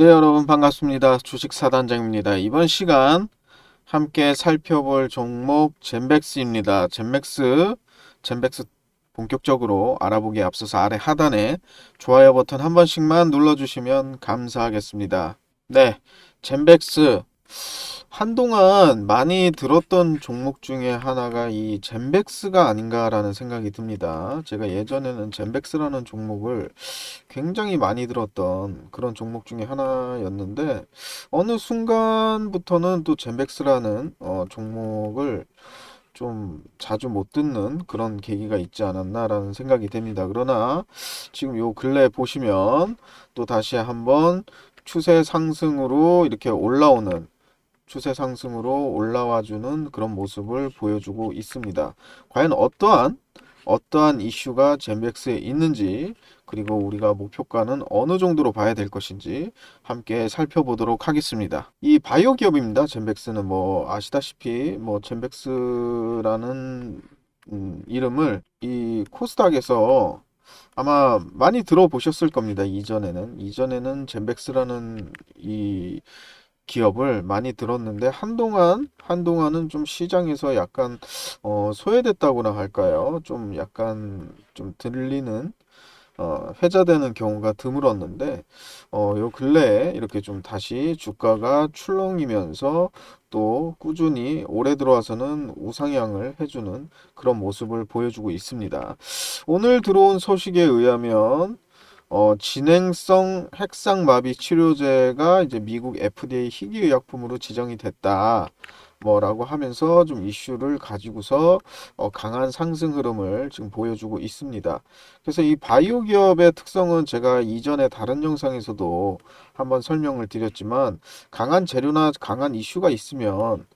네, 여러분 반갑습니다. 주식사단장입니다. 이번 시간 함께 살펴볼 종목 젠백스입니다. 젠맥스, 젠백스 본격적으로 알아보기에 앞서서 아래 하단에 좋아요 버튼 한 번씩만 눌러주시면 감사하겠습니다. 네, 젠백스 한동안 많이 들었던 종목 중에 하나가 이 젠백스가 아닌가라는 생각이 듭니다. 제가 예전에는 젠백스라는 종목을 굉장히 많이 들었던 그런 종목 중에 하나였는데 어느 순간부터는 또 젠백스라는 어, 종목을 좀 자주 못 듣는 그런 계기가 있지 않았나라는 생각이 됩니다. 그러나 지금 요 근래 보시면 또 다시 한번 추세 상승으로 이렇게 올라오는 추세 상승으로 올라와주는 그런 모습을 보여주고 있습니다. 과연 어떠한 어떠한 이슈가 젠백스에 있는지 그리고 우리가 목표가는 어느 정도로 봐야 될 것인지 함께 살펴보도록 하겠습니다. 이 바이오 기업입니다. 젠백스는 뭐 아시다시피 뭐 젠백스라는 음, 이름을 이 코스닥에서 아마 많이 들어보셨을 겁니다. 이전에는 이전에는 젠백스라는 이 기업을 많이 들었는데 한동안 한동안은 좀 시장에서 약간 어, 소외됐다고나 할까요? 좀 약간 좀 들리는 어, 회자되는 경우가 드물었는데 어, 요 근래에 이렇게 좀 다시 주가가 출렁이면서 또 꾸준히 올해 들어와서는 우상향을 해주는 그런 모습을 보여주고 있습니다. 오늘 들어온 소식에 의하면 어, 진행성 핵상마비 치료제가 이제 미국 FDA 희귀의약품으로 지정이 됐다. 뭐라고 하면서 좀 이슈를 가지고서 어, 강한 상승 흐름을 지금 보여주고 있습니다. 그래서 이 바이오 기업의 특성은 제가 이전에 다른 영상에서도 한번 설명을 드렸지만 강한 재료나 강한 이슈가 있으면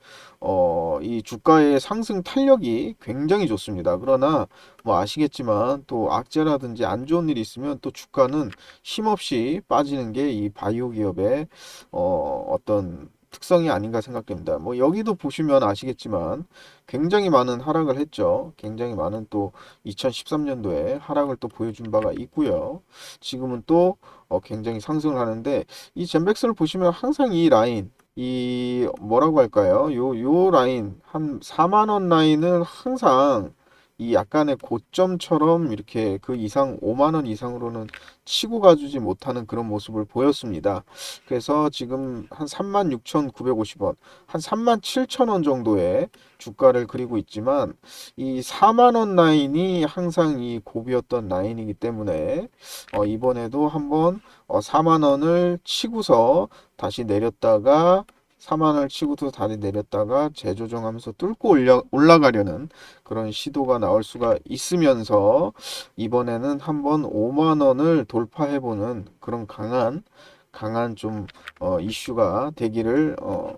어, 이 주가의 상승 탄력이 굉장히 좋습니다. 그러나 뭐 아시겠지만 또 악재라든지 안 좋은 일이 있으면 또 주가는 힘없이 빠지는 게 이 바이오 기업의 어, 어떤 특성이 아닌가 생각됩니다. 뭐 여기도 보시면 아시겠지만 굉장히 많은 하락을 했죠. 굉장히 많은 또 2013년도에 하락을 또 보여준 바가 있고요. 지금은 또 어, 굉장히 상승을 하는데 이 젠백스를 보시면 항상 이 라인 이 뭐라고 할까요? 요 요 라인 한 4만 원 라인을 항상 이 약간의 고점처럼 이렇게 그 이상 5만 원 이상으로는 치고 가주지 못하는 그런 모습을 보였습니다. 그래서 지금 한 36,950원, 한 37,000원 정도의 주가를 그리고 있지만 이 4만 원 라인이 항상 이 고비였던 라인이기 때문에 어 이번에도 한번 어 4만 원을 치고서 다시 내렸다가 4만원을 치고도 다리 내렸다가 재조정하면서 뚫고 올려, 올라가려는 그런 시도가 나올 수가 있으면서 이번에는 한번 5만 원을 돌파해보는 그런 강한 강한 좀 어, 이슈가 되기를 어,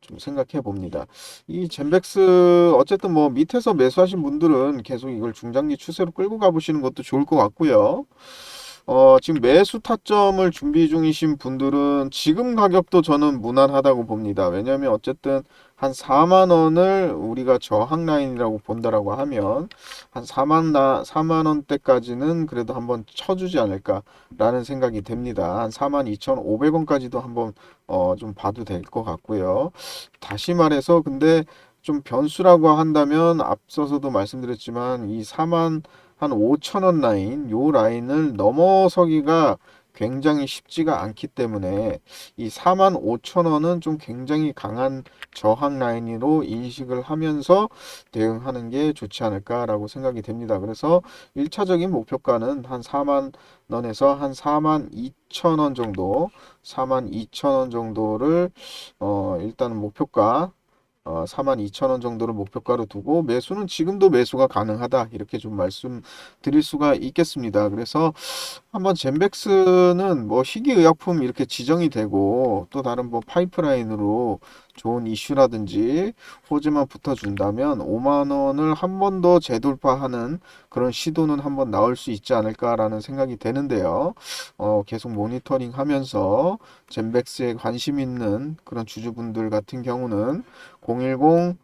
좀 생각해 봅니다. 이 젠백스 어쨌든 뭐 밑에서 매수하신 분들은 계속 이걸 중장기 추세로 끌고 가보시는 것도 좋을 것 같고요. 어, 지금 매수 타점을 준비 중이신 분들은 지금 가격도 저는 무난하다고 봅니다. 왜냐하면 어쨌든 한 4만 원을 우리가 저항 라인이라고 본다라고 하면 한 4만 나 4만 원대까지는 그래도 한번 쳐주지 않을까라는 생각이 됩니다. 한 4만 2,500원까지도 한번 어, 좀 봐도 될 것 같고요. 다시 말해서 근데 좀 변수라고 한다면 앞서서도 말씀드렸지만 이 4만 한 5천원 라인, 요 라인을 넘어서기가 굉장히 쉽지가 않기 때문에 이 4만 5천원은 좀 굉장히 강한 저항 라인으로 인식을 하면서 대응하는 게 좋지 않을까라고 생각이 됩니다. 그래서 1차적인 목표가는 한 4만 원에서 한 4만 2천 원 정도, 4만 2천 원 정도를 어 일단 목표가 어, 42,000원 정도를 목표가로 두고 매수는 지금도 매수가 가능하다 이렇게 좀 말씀드릴 수가 있겠습니다. 그래서 한번 젠백스는 뭐 희귀의약품 이렇게 지정이 되고 또 다른 뭐 파이프라인으로 좋은 이슈라든지 호재만 붙어준다면 5만 원을 한 번 더 재돌파하는 그런 시도는 한번 나올 수 있지 않을까라는 생각이 되는데요. 어, 계속 모니터링 하면서 젠백스에 관심 있는 그런 주주분들 같은 경우는 010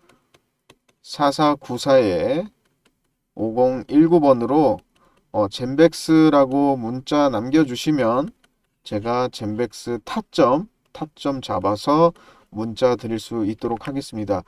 4494에 5019번으로 어, 젠백스라고 문자 남겨주시면 제가 젠백스 타점, 타점 잡아서 문자 드릴 수 있도록 하겠습니다.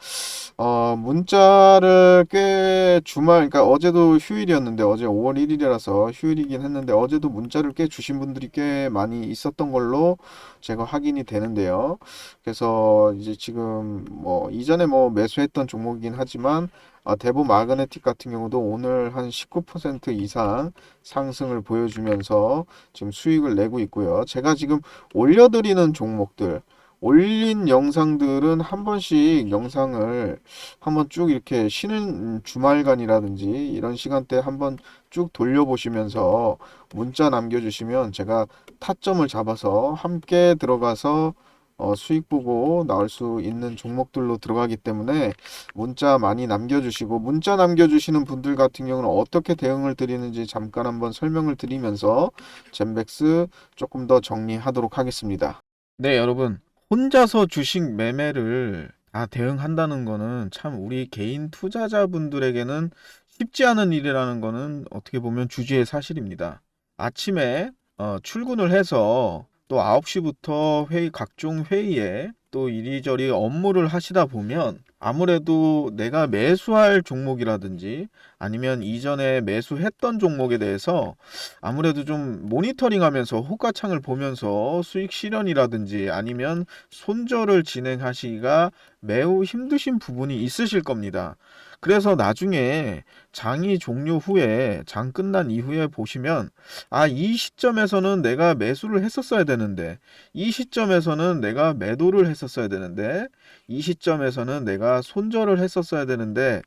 어, 문자를 꽤 주말, 그러니까 어제도 휴일이었는데 어제 5월 1일이라서 휴일이긴 했는데 어제도 문자를 꽤 주신 분들이 꽤 많이 있었던 걸로 제가 확인이 되는데요. 그래서 이제 지금 뭐 이전에 뭐 매수했던 종목이긴 하지만 아, 대부 마그네틱 같은 경우도 오늘 한 19% 이상 상승을 보여주면서 지금 수익을 내고 있고요. 제가 지금 올려드리는 종목들, 올린 영상들은 한 번씩 영상을 한번 쭉 이렇게 쉬는 주말간이라든지 이런 시간대 한번 쭉 돌려보시면서 문자 남겨주시면 제가 타점을 잡아서 함께 들어가서 어, 수익 보고 나올 수 있는 종목들로 들어가기 때문에 문자 많이 남겨주시고 문자 남겨주시는 분들 같은 경우는 어떻게 대응을 드리는지 잠깐 한번 설명을 드리면서 젠백스 조금 더 정리하도록 하겠습니다. 네, 여러분. 혼자서 주식 매매를 다 대응한다는 거는 참 우리 개인 투자자분들에게는 쉽지 않은 일이라는 거는 어떻게 보면 주지의 사실입니다. 아침에 어, 출근을 해서 또 9시부터 회의, 각종 회의에 또 이리저리 업무를 하시다 보면 아무래도 내가 매수할 종목이라든지 아니면 이전에 매수했던 종목에 대해서 아무래도 좀 모니터링 하면서 호가창을 보면서 수익 실현이라든지 아니면 손절을 진행하시기가 매우 힘드신 부분이 있으실 겁니다. 그래서 나중에 장이 종료 후에 장 끝난 이후에 보시면 아, 이 시점에서는 내가 매수를 했었어야 되는데 이 시점에서는 내가 매도를 했었어야 되는데 이 시점에서는 내가 손절을 했었어야 되는데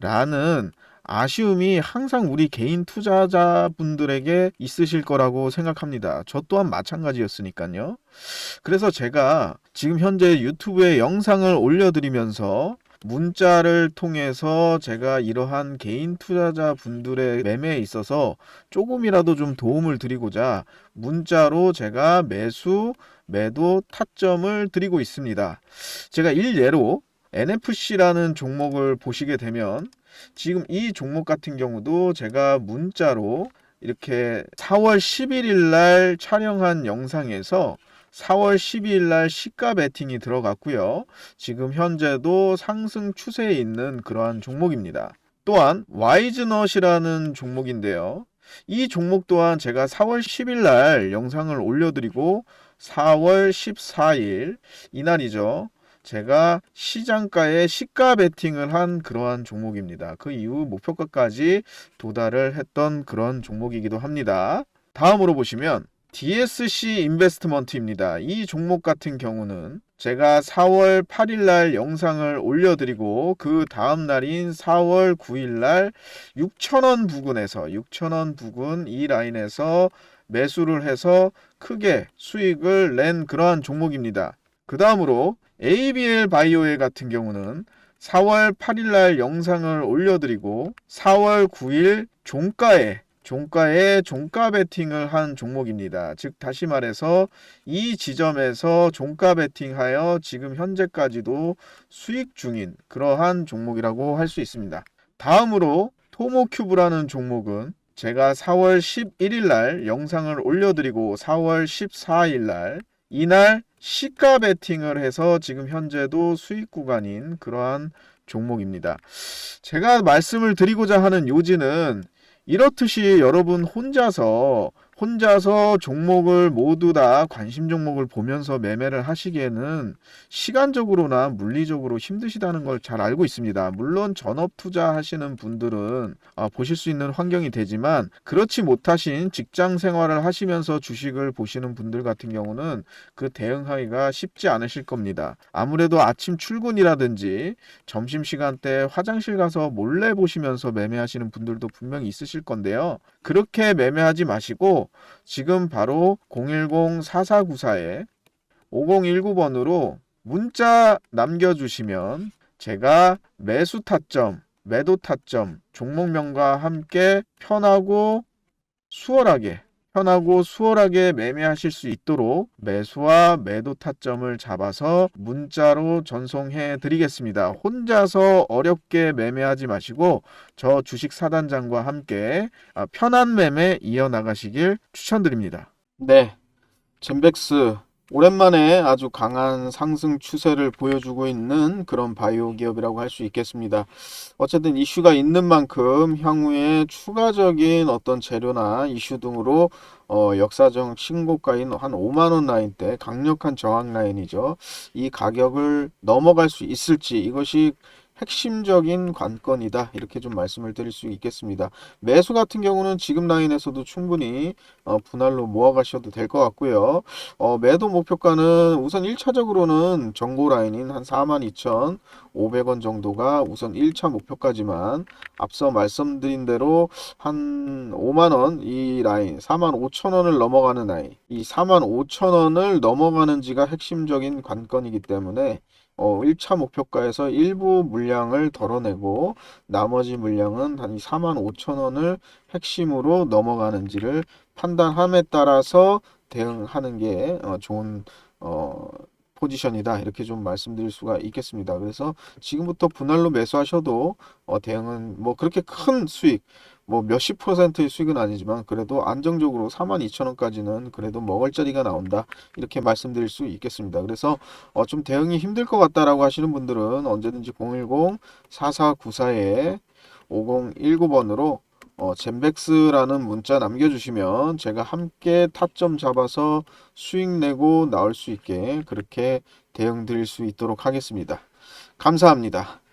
라는 아쉬움이 항상 우리 개인 투자자분들에게 있으실 거라고 생각합니다. 저 또한 마찬가지였으니까요. 그래서 제가 지금 현재 유튜브에 영상을 올려드리면서 문자를 통해서 제가 이러한 개인 투자자 분들의 매매에 있어서 조금이라도 좀 도움을 드리고자 문자로 제가 매수, 매도 타점을 드리고 있습니다. 제가 일례로 NFC라는 종목을 보시게 되면 지금 이 종목 같은 경우도 제가 문자로 이렇게 4월 11일 날 촬영한 영상에서 4월 12일 날 시가 베팅이 들어갔고요. 지금 현재도 상승 추세에 있는 그러한 종목입니다. 또한 와이즈넛이라는 종목인데요. 이 종목 또한 제가 4월 10일 날 영상을 올려드리고 4월 14일 이날이죠. 제가 시장가에 시가 베팅을 한 그러한 종목입니다. 그 이후 목표가까지 도달을 했던 그런 종목이기도 합니다. 다음으로 보시면 DSC 인베스트먼트입니다. 이 종목 같은 경우는 제가 4월 8일 날 영상을 올려드리고 그 다음 날인 4월 9일 날 6천원 부근에서 6천원 부근 이 라인에서 매수를 해서 크게 수익을 낸 그러한 종목입니다. 그 다음으로 ABL 바이오의 같은 경우는 4월 8일 날 영상을 올려드리고 4월 9일 종가에 종가에 종가 베팅을 한 종목입니다. 즉 다시 말해서 이 지점에서 종가 베팅하여 지금 현재까지도 수익 중인 그러한 종목이라고 할 수 있습니다. 다음으로 토모큐브라는 종목은 제가 4월 11일 날 영상을 올려드리고 4월 14일 날 이날 시가 베팅을 해서 지금 현재도 수익 구간인 그러한 종목입니다. 제가 말씀을 드리고자 하는 요지는 이렇듯이 여러분 혼자서 혼자서 종목을 모두 다 관심 종목을 보면서 매매를 하시기에는 시간적으로나 물리적으로 힘드시다는 걸 잘 알고 있습니다. 물론 전업 투자하시는 분들은 아, 보실 수 있는 환경이 되지만 그렇지 못하신 직장 생활을 하시면서 주식을 보시는 분들 같은 경우는 그 대응하기가 쉽지 않으실 겁니다. 아무래도 아침 출근이라든지 점심 시간 때 화장실 가서 몰래 보시면서 매매하시는 분들도 분명히 있으실 건데요. 그렇게 매매하지 마시고 지금 바로 010-4494에 5019번으로 문자 남겨주시면 제가 매수 타점, 매도 타점, 종목명과 함께 편하고 수월하게 편하고 수월하게 매매하실 수 있도록 매수와 매도 타점을 잡아서 문자로 전송해 드리겠습니다. 혼자서 어렵게 매매하지 마시고 저 주식 사단장과 함께 아, 편한 매매 이어나가시길 추천드립니다. 네. 젠백스 오랜만에 아주 강한 상승 추세를 보여주고 있는 그런 바이오 기업이라고 할 수 있겠습니다. 어쨌든 이슈가 있는 만큼 향후에 추가적인 어떤 재료나 이슈 등으로 어, 역사적 신고가인 한 5만 원 라인대 강력한 저항 라인이죠. 이 가격을 넘어갈 수 있을지 이것이 핵심적인 관건이다. 이렇게 좀 말씀을 드릴 수 있겠습니다. 매수 같은 경우는 지금 라인에서도 충분히 어, 분할로 모아가셔도 될 것 같고요. 어, 매도 목표가는 우선 1차적으로는 정고 라인인 한 42,500원 정도가 우선 1차 목표가지만 앞서 말씀드린 대로 한 5만원 이 라인 45,000원을 넘어가는 라인 이 45,000원을 넘어가는지가 핵심적인 관건이기 때문에 어, 1차 목표가에서 일부 물량을 덜어내고 나머지 물량은 한 45,000원을 핵심으로 넘어가는지를 판단함에 따라서 대응하는 게 어, 좋은 어, 포지션이다 이렇게 좀 말씀드릴 수가 있겠습니다. 그래서 지금부터 분할로 매수하셔도 어, 대응은 뭐 그렇게 큰 수익 뭐 몇십 퍼센트의 수익은 아니지만 그래도 안정적으로 42,000원까지는 그래도 먹을 자리가 나온다 이렇게 말씀드릴 수 있겠습니다. 그래서 어, 좀 대응이 힘들 것 같다라고 하시는 분들은 언제든지 010-4494에 5019번으로 어, 젠백스라는 문자 남겨주시면 제가 함께 타점 잡아서 수익 내고 나올 수 있게 그렇게 대응 드릴 수 있도록 하겠습니다. 감사합니다.